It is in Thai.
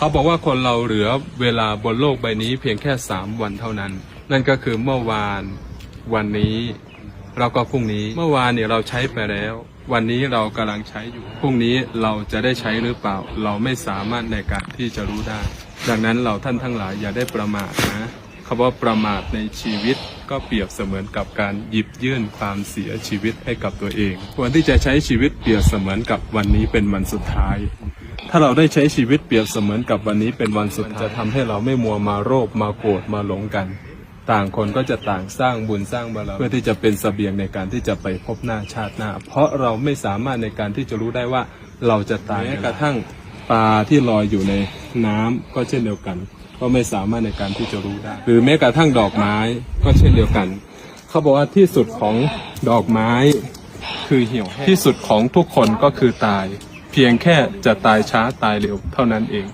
เขาบอกว่าคนเราเหลือเวลาบนโลกใบนี้เพียงแค่สามวันเท่านั้น นั่นก็คือเมื่อวานวันนี้ เราก็พรุ่งนี้เมื่อวานเนี่ยเราใช้ไปแล้ว วันนี้เรากำลังใช้อยู่พรุ่งนี้เราจะได้ใช้หรือเปล่า เราไม่สามารถในการที่จะรู้ได้ ดังนั้นเราท่านทั้งหลายอย่าได้ประมาทนะ คำว่าประมาทในชีวิตก็เปรียบเสมือนกับการหยิบยื่นความเสียชีวิตให้กับตัวเองควรที่จะใช้ชีวิตเปรียบเสมือนกับวันนี้เป็นวันสุดท้าย ถ้าเราได้ใช้ชีวิตเปรียบเสมือนกับวันนี้เป็นวันสุดท้ายจะทำให้เราไม่มัวมาโรคมาโกรธมาหลงกัน ต่างคนก็จะต่างสร้างบุญสร้างบารมีเพื่อที่จะเป็นสเสบียงในการที่จะไปพบหน้าชาติหน้า เพราะเราไม่สามารถในการที่จะรู้ได้ว่าเราจะตายแม้กระทั่งปลาที่ลอยอยู่ในน้ำก็เช่นเดียวกัน ก็ไม่สามารถในการที่จะรู้ได้ หรือแม้กระทั่งดอกไม้ก็เช่นเดียวกัน เขาบอกว่าที่สุดของดอกไม้คือเหี่ยวแห้งที่สุดของทุกคนก็คือตาย เพียงแค่จะตายช้าตายเร็วเท่านั้นเอง